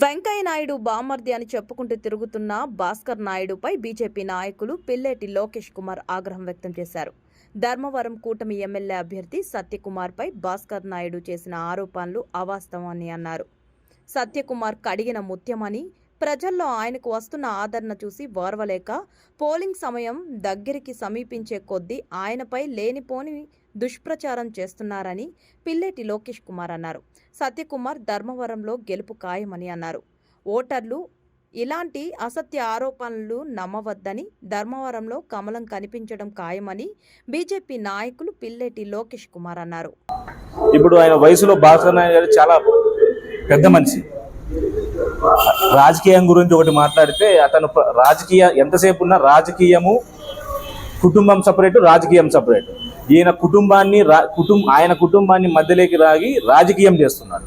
వెంకయ్య నాయుడు బామర్ది అని చెప్పుకుంటూ తిరుగుతున్న భాస్కర్ నాయుడుపై బీజేపీ నాయకులు పిల్లేటి లోకేష్ కుమార్ ఆగ్రహం వ్యక్తం చేశారు. ధర్మవరం కూటమి ఎమ్మెల్యే అభ్యర్థి సత్యకుమార్పై భాస్కర్ నాయుడు చేసిన ఆరోపణలు అవాస్తవమని అన్నారు. సత్యకుమార్ కడిగిన ముత్యమని ప్రజల్లో ఆయనకు వస్తున్న ఆదరణ చూసి ఓర్వలేక పోలింగ్ సమయం దగ్గరికి సమీపించే కొద్దీ ఆయనపై లేనిపోని దుష్ప్రచారం చేస్తున్నారని పిల్లేటి లోకేష్ కుమార్ అన్నారు. సత్యకుమార్ ధర్మవరంలో గెలుపు ఖాయమని అన్నారు. ఓటర్లు ఇలాంటి అసత్య ఆరోపణలు నమ్మవద్దని ధర్మవరంలో కమలం కనిపించడం ఖాయమని బీజేపీ నాయకులు పిల్లేటి లోకేష్ కుమార్ అన్నారు. ఇప్పుడు ఆయన వయసులో భాస్కర్ గారు చాలా పెద్ద మనిషి. రాజకీయం గురించి ఒకటి మాట్లాడితే అతను రాజకీయ ఎంతసేపు ఉన్నా రాజకీయము కుటుంబం సపరేటు రాజకీయం సపరేటు. ఈయన కుటుంబాన్ని రా కుటుంబ ఆయన కుటుంబాన్ని మధ్యలోకి రాగి రాజకీయం చేస్తున్నాడు.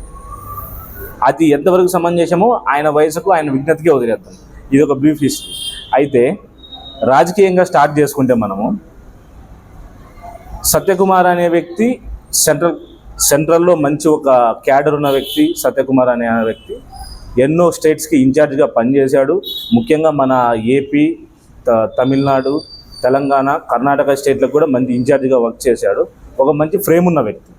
అది ఎంతవరకు సమంజసమో ఆయన వయసుకు ఆయన విజ్ఞతకే వదిలేద్దాం. ఇది ఒక బ్రీఫ్ హిస్టరీ అయితే రాజకీయంగా స్టార్ట్ చేసుకుంటే మనము సత్యకుమార్ అనే వ్యక్తి సెంట్రల్ సెంట్రల్లో మంచి ఒక క్యాడర్ ఉన్న వ్యక్తి సత్యకుమార్ అనే వ్యక్తి ఎన్నో స్టేట్స్కి ఇన్ఛార్జ్గా పనిచేశాడు. ముఖ్యంగా మన ఏపీ త- తమిళనాడు తెలంగాణ కర్ణాటక స్టేట్లకు కూడా మంచి ఇన్ఛార్జిగా వర్క్ చేశాడు. ఒక మంచి ఫ్రేమ్ ఉన్న వ్యక్తి.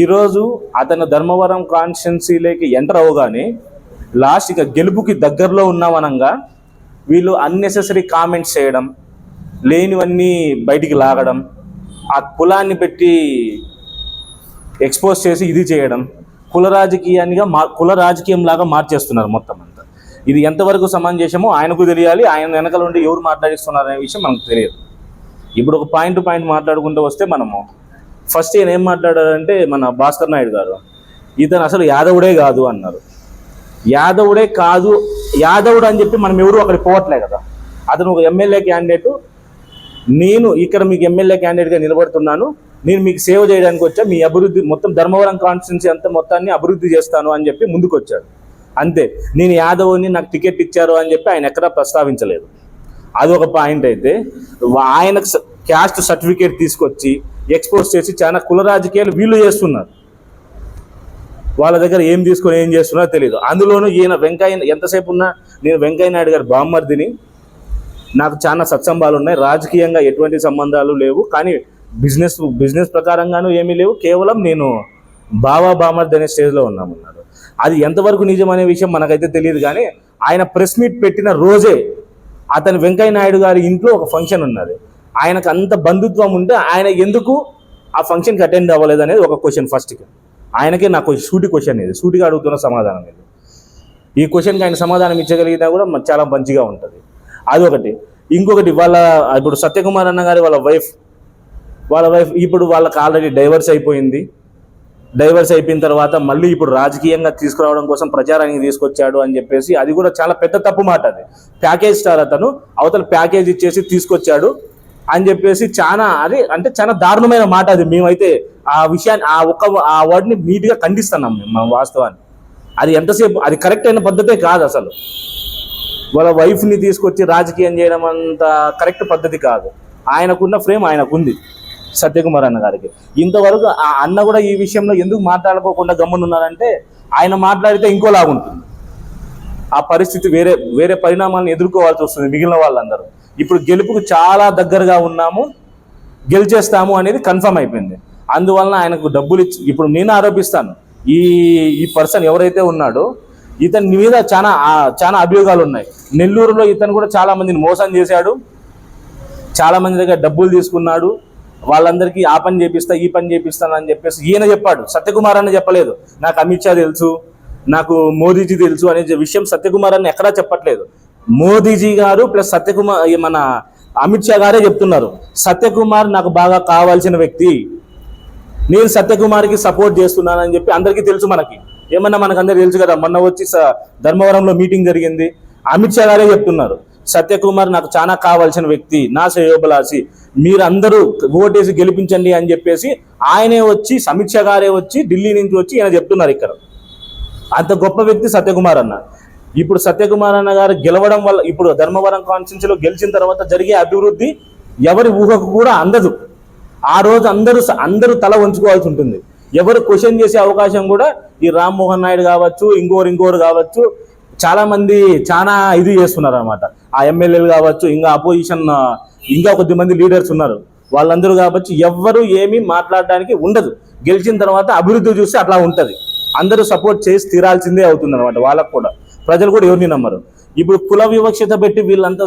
ఈరోజు అతను ధర్మవరం కాన్స్టిట్యున్సీలోకి ఎంటర్ అవగానే లాస్ట్ ఇక గెలుపుకి దగ్గరలో ఉన్నామనంగా వీళ్ళు అన్నెసెసరీ కామెంట్స్ చేయడం లేనివన్నీ బయటికి లాగడం ఆ కులాన్ని పెట్టి ఎక్స్పోజ్ చేసి ఇది చేయడం కుల రాజకీయాన్నిగా మా కుల రాజకీయం లాగా మార్చేస్తున్నారు మొత్తం. ఇది ఎంతవరకు సమంజసమో ఆయనకు తెలియాలి ఆయన వెనకలు ఉండి ఎవరు మాట్లాడిస్తున్నారు అనే విషయం మనకు తెలియదు. ఇప్పుడు ఒక పాయింట్ టు పాయింట్ మాట్లాడుకుంటూ వస్తే మనము ఫస్ట్ ఈయన ఏం మాట్లాడారంటే మన భాస్కర్ నాయుడు గారు ఇతను అసలు యాదవుడే కాదు అన్నారు. యాదవుడే కాదు యాదవుడు అని చెప్పి మనం ఎవరు అక్కడికి పోవట్లే కదా. అతను ఒక ఎమ్మెల్యే క్యాండిడేట్ నేను ఇక్కడ మీకు ఎమ్మెల్యే క్యాండిడేట్గా నిలబడుతున్నాను నేను మీకు సేవ చేయడానికి వచ్చా మీ అభివృద్ధి మొత్తం ధర్మవరం కాన్స్టిట్యున్సీ అంతా మొత్తాన్ని అభివృద్ధి చేస్తాను అని చెప్పి ముందుకు వచ్చాడు అంతే. నేను యాదవ్ని నాకు టికెట్ ఇచ్చారు అని చెప్పి ఆయన ఎక్కడా ప్రస్తావించలేదు. అది ఒక పాయింట్ అయితే. ఆయన క్యాస్ట్ సర్టిఫికేట్ తీసుకొచ్చి ఎక్స్పోజ్ చేసి చాలా కుల రాజకీయాలు వీళ్ళు చేస్తున్నారు. వాళ్ళ దగ్గర ఏం తీసుకొని ఏం చేస్తున్నారో తెలియదు అందులోనూ ఈయన వెంకయ్య ఎంతసేపు ఉన్నా నేను వెంకయ్య నాయుడు గారి బామ్మర్దిని నాకు చాలా సత్సంబాలు ఉన్నాయి. రాజకీయంగా ఎటువంటి సంబంధాలు లేవు. కానీ బిజినెస్ బిజినెస్ ప్రకారంగాను ఏమీ లేవు. కేవలం నేను బావా బామర్ది అనే స్టేజ్లో ఉన్నామన్నాడు అది ఎంతవరకు నిజం అనే విషయం మనకైతే తెలియదు కానీ ఆయన ప్రెస్ మీట్ పెట్టిన రోజే అతను వెంకయ్య నాయుడు గారి ఇంట్లో ఒక ఫంక్షన్ ఉన్నది. ఆయనకు అంత బంధుత్వం ఉంటే ఆయన ఎందుకు ఆ ఫంక్షన్కి అటెండ్ అవ్వలేదు అనేది ఒక క్వశ్చన్ ఫస్ట్కి ఆయనకే నాకు సూటి క్వశ్చన్ ఇది. సూటిగా అడుగుతున్న సమాధానం ఇది. ఈ క్వశ్చన్కి ఆయన సమాధానం ఇచ్చగలిగినా కూడా చాలా మంచిగా ఉంటుంది. అదొకటి. ఇంకొకటి వాళ్ళ ఇప్పుడు సత్యకుమార్ అన్న గారి వాళ్ళ వైఫ్ వాళ్ళ వైఫ్ ఇప్పుడు వాళ్ళకి ఆల్రెడీ డైవర్స్ అయిపోయింది. డైవర్స్ అయిపోయిన తర్వాత మళ్ళీ ఇప్పుడు రాజకీయంగా తీసుకురావడం కోసం ప్రచారానికి తీసుకొచ్చాడు అని చెప్పేసి అది కూడా చాలా పెద్ద తప్పు మాట అది. ప్యాకేజ్ స్టార్ అతను అవతల ప్యాకేజ్ ఇచ్చేసి తీసుకొచ్చాడు అని చెప్పేసి చాలా అది అంటే చాలా దారుణమైన మాట అది. మేమైతే ఆ విషయాన్ని ఆ ఒక్క ఆ వర్డ్ని నీట్గా ఖండిస్తున్నాం మేము మా వాస్తవాన్ని. అది ఎంతసేపు అది కరెక్ట్ అయిన పద్ధతే కాదు అసలు. వాళ్ళ వైఫ్ని తీసుకొచ్చి రాజకీయం చేయడం అంత కరెక్ట్ పద్ధతి కాదు. ఆయనకున్న ఫ్రేమ్ ఆయనకుంది. సత్యకుమార్ అన్న గారికి. ఇంతవరకు ఆ అన్న కూడా ఈ విషయంలో ఎందుకు మాట్లాడుకోకుండా గమ్మునున్నారంటే ఆయన మాట్లాడితే ఇంకోలాగుంటుంది ఆ పరిస్థితి వేరే వేరే పరిణామాలను ఎదుర్కోవాల్సి వస్తుంది మిగిలిన వాళ్ళందరూ. ఇప్పుడు గెలుపుకు చాలా దగ్గరగా ఉన్నాము గెలిచేస్తాము అనేది కన్ఫర్మ్ అయిపోయింది. అందువలన ఆయనకు డబ్బులు ఇచ్చి ఇప్పుడు నేను ఆరోపిస్తాను ఈ ఈ పర్సన్ ఎవరైతే ఉన్నాడో ఇతని మీద చాలా చాలా అభియోగాలు ఉన్నాయి. నెల్లూరులో ఇతను కూడా చాలా మందిని మోసం చేశాడు చాలా మంది దగ్గర డబ్బులు తీసుకున్నాడు వాళ్ళందరికీ ఆ పని చేపిస్తా ఈ పని చేపిస్తాను అని చెప్పేసి ఈయన చెప్పాడు. సత్యకుమార్ అన్న చెప్పలేదు. నాకు అమిత్ షా తెలుసు నాకు మోదీజీ తెలుసు అనే విషయం సత్యకుమార్ అన్న ఎక్కడా చెప్పట్లేదు. మోదీజీ గారు ప్లస్ సత్యకుమార్ ఈ మన అమిత్ షా గారే చెప్తున్నారు. సత్యకుమార్ నాకు బాగా కావాల్సిన వ్యక్తి. నేను సత్యకుమార్కి సపోర్ట్ చేస్తున్నానని చెప్పి అందరికీ తెలుసు మనకి. ఏమన్నా మనకు అందరికీ తెలుసు కదా మొన్న వచ్చి ధర్మవరంలో మీటింగ్ జరిగింది. అమిత్ షా గారే చెప్తున్నారు. సత్యకుమార్ నాకు చాలా కావాల్సిన వ్యక్తి నా శ్రేయోభిలాషి. మీరందరూ ఓటేసి గెలిపించండి అని చెప్పేసి ఆయనే వచ్చి సమీక్ష గారే వచ్చి ఢిల్లీ నుంచి వచ్చి ఈయన చెప్తున్నారు ఇక్కడ. అంత గొప్ప వ్యక్తి సత్యకుమార్ అన్న. ఇప్పుడు సత్యకుమార్ అన్న గారు గెలవడం వల్ల ఇప్పుడు ధర్మవరం కాన్స్టిట్యూన్సీలో గెలిచిన తర్వాత జరిగే అభివృద్ధి ఎవరి ఊహకు కూడా అందదు. ఆ రోజు అందరూ అందరూ తల వంచుకోవాల్సి ఉంటుంది. ఎవరు క్వశ్చన్ చేసే అవకాశం కూడా ఈ రామ్మోహన్ నాయుడు కావచ్చు ఇంకోరు ఇంకోరు కావచ్చు చాలా మంది చాలా ఇది చేస్తున్నారు అనమాట ఆ ఎమ్మెల్యేలు కావచ్చు ఇంకా అపోజిషన్ ఇంకా కొద్ది మంది లీడర్స్ ఉన్నారు. వాళ్ళందరూ కావచ్చు ఎవ్వరు ఏమీ మాట్లాడడానికి ఉండదు. గెలిచిన తర్వాత అభివృద్ధి చూస్తే అట్లా ఉంటుంది. అందరూ సపోర్ట్ చేసి తీరాల్సిందే అవుతుంది అనమాట వాళ్ళకు కూడా. ప్రజలు కూడా ఎవరిని నమ్మరు. ఇప్పుడు కుల వివక్షత పెట్టి వీళ్ళంతా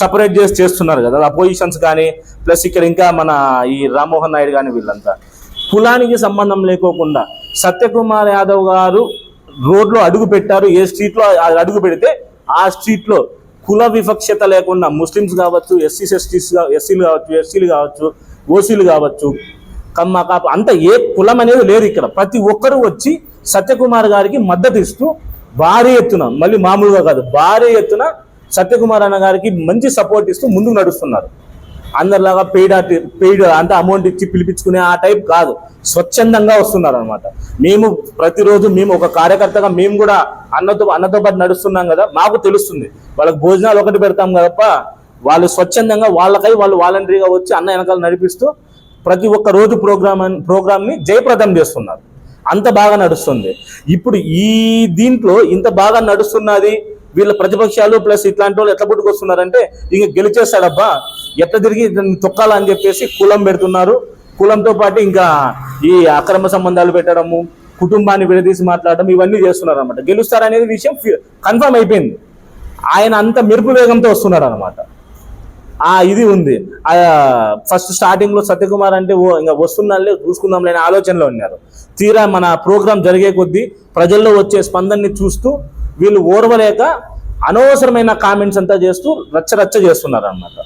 సపరేట్ చేసి చేస్తున్నారు కదా అపోజిషన్స్ కానీ ప్లస్ ఇక్కడ ఇంకా మన ఈ రామ్మోహన్ నాయుడు కానీ వీళ్ళంతా. కులానికి సంబంధం లేకోకుండా సత్యకుమార్ యాదవ్ గారు రోడ్లో అడుగు పెట్టారు ఏ స్ట్రీట్లో అడుగు పెడితే ఆ స్ట్రీట్లో కుల వివక్షత లేకుండా ముస్లిమ్స్ కావచ్చు ఎస్సీస్ ఎస్టీస్ ఎస్సీలు కావచ్చు ఎస్సీలు కావచ్చు ఓసీలు కావచ్చు కమ్మ కాపు అంత ఏ కులం అనేది లేదు ఇక్కడ. ప్రతి ఒక్కరూ వచ్చి సత్యకుమార్ గారికి మద్దతు ఇస్తూ భారీ ఎత్తున మళ్ళీ మామూలుగా కాదు భారీ ఎత్తున సత్యకుమార్ అన్న గారికి మంచి సపోర్ట్ ఇస్తూ ముందుకు నడుస్తున్నారు. అందరిలాగా పెయిడ్ పెయిడ్ అంటే అమౌంట్ ఇచ్చి పిలిపించుకునే ఆ టైప్ కాదు. స్వచ్ఛందంగా వస్తున్నారు అనమాట మేము ప్రతిరోజు మేము ఒక కార్యకర్తగా మేము కూడా అన్నతో అన్నతో పాటు నడుస్తున్నాం కదా మాకు తెలుస్తుంది. వాళ్ళకి భోజనాలు ఒకటి పెడతాం కదప్ప వాళ్ళు స్వచ్ఛందంగా వాళ్ళకై వాళ్ళు వాలంటరీగా వచ్చి అన్న వెనకాల నడిపిస్తూ ప్రతి ఒక్క రోజు ప్రోగ్రామ్ ప్రోగ్రామ్ని జయప్రదం చేస్తున్నారు. అంత బాగా నడుస్తుంది. ఇప్పుడు ఈ దీంట్లో ఇంత బాగా నడుస్తున్నది వీళ్ళ ప్రతిపక్షాలు ప్లస్ ఇట్లాంటి వాళ్ళు ఎట్లా పుట్టుకొస్తున్నారంటే ఇంక గెలిచేస్తాడబ్బా ఎట్లా తిరిగి తొక్కాలని చెప్పేసి కులం పెడుతున్నారు. కులంతో పాటు ఇంకా ఈ అక్రమ సంబంధాలు పెట్టడము కుటుంబాన్ని విడదీసి మాట్లాడడం ఇవన్నీ చేస్తున్నారు అనమాట గెలుస్తారనేది విషయం కన్ఫర్మ్ అయిపోయింది. ఆయన అంత మెరుపు వేగంతో వస్తున్నారు అనమాట ఆ ఇది ఉంది. ఆ ఫస్ట్ స్టార్టింగ్లో సత్యకుమార్ అంటే ఓ ఇంకా వస్తున్నాళ్ళే చూసుకుందాంలే అనే ఆలోచనలో ఉన్నారు. తీరా మన ప్రోగ్రాం జరిగే కొద్దీ ప్రజల్లో వచ్చే స్పందనని చూస్తూ వీళ్ళు ఓర్వలేక అనవసరమైన కామెంట్స్ అంతా చేస్తూ రచ్చ రచ్చ చేస్తున్నారు అనమాట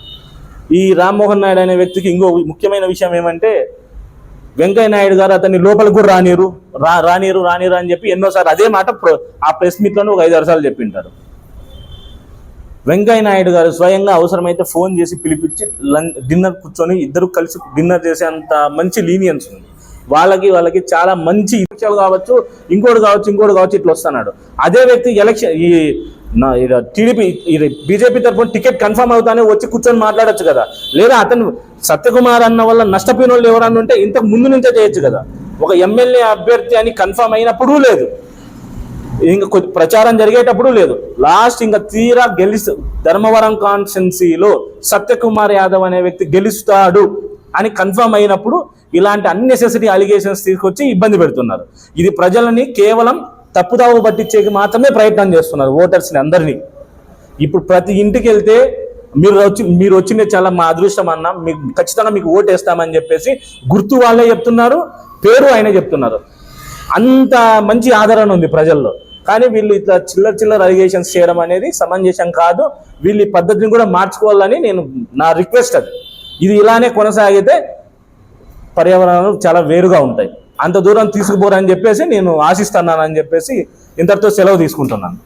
ఈ రామ్మోహన్ నాయుడు అనే వ్యక్తికి ఇంకో ముఖ్యమైన విషయం ఏమంటే వెంకయ్య నాయుడు గారు అతన్ని లోపలికి కూడా రానిరు. రా రానిరు రానిరు అని చెప్పి ఎన్నోసార్లు అదే మాట ప్ర- ఆ ప్రెస్ మీట్లోనే ఒక ఐదు సార్లు చెప్పింటారు. వెంకయ్య నాయుడు గారు స్వయంగా అవసరమైతే ఫోన్ చేసి పిలిపించి లంచ్ డిన్నర్ కూర్చొని ఇద్దరు కలిసి డిన్నర్ చేసేంత మంచి లీనియన్స్ ఉంది. వాళ్ళకి వాళ్ళకి చాలా మంచి విషయాలు కావచ్చు ఇంకోటి కావచ్చు ఇంకోటి కావచ్చు ఇట్లా వస్తున్నాడు. అదే వ్యక్తి ఎలక్షన్ ఈ టీడీపీ బీజేపీ తరఫున టికెట్ కన్ఫర్మ్ అవుతానే వచ్చి కూర్చొని మాట్లాడొచ్చు కదా. లేదా అతను సత్యకుమార్ అన్న వల్ల నష్టపోయిన వాళ్ళు ఎవరన్నా ఉంటే ఇంతకు ముందు నుంచే చేయొచ్చు కదా. ఒక ఎమ్మెల్యే అభ్యర్థి అని కన్ఫర్మ్ అయినప్పుడు లేదు. ఇంకా కొద్ది ప్రచారం జరిగేటప్పుడు లేదు. లాస్ట్ ఇంకా తీరా గెలిస్తు ధర్మవరం కాన్స్టెన్సీలో సత్యకుమార్ యాదవ్ అనే వ్యక్తి గెలుస్తాడు అని కన్ఫర్మ్ అయినప్పుడు ఇలాంటి అన్నెసెసరీ అలిగేషన్స్ తీసుకొచ్చి ఇబ్బంది పెడుతున్నారు. ఇది ప్రజలని కేవలం తప్పుదావు పట్టించేకి మాత్రమే ప్రయత్నం చేస్తున్నారు ఓటర్స్ని అందరినీ. ఇప్పుడు ప్రతి ఇంటికి వెళ్తే మీరు వచ్చి మీరు వచ్చింది చాలా మా అదృష్టం అన్న మీకు ఖచ్చితంగా మీకు ఓటు వేస్తామని చెప్పేసి గుర్తు వాళ్ళే చెప్తున్నారు పేరు ఆయన చెప్తున్నారు. అంత మంచి ఆదరణ ఉంది ప్రజల్లో. కానీ వీళ్ళు ఇట్లా చిల్లర చిల్లర అలిగేషన్స్ చేయడం అనేది సమంజసం కాదు. వీళ్ళు ఈ పద్ధతిని కూడా మార్చుకోవాలని నేను నా రిక్వెస్ట్ అది. ఇది ఇలానే కొనసాగితే పర్యావరణాలు చాలా వేరుగా ఉంటాయి. అంత దూరం తీసుకుపోరని చెప్పేసి నేను ఆశిస్తున్నానని చెప్పేసి ఇంతటితో సెలవు తీసుకుంటున్నాను.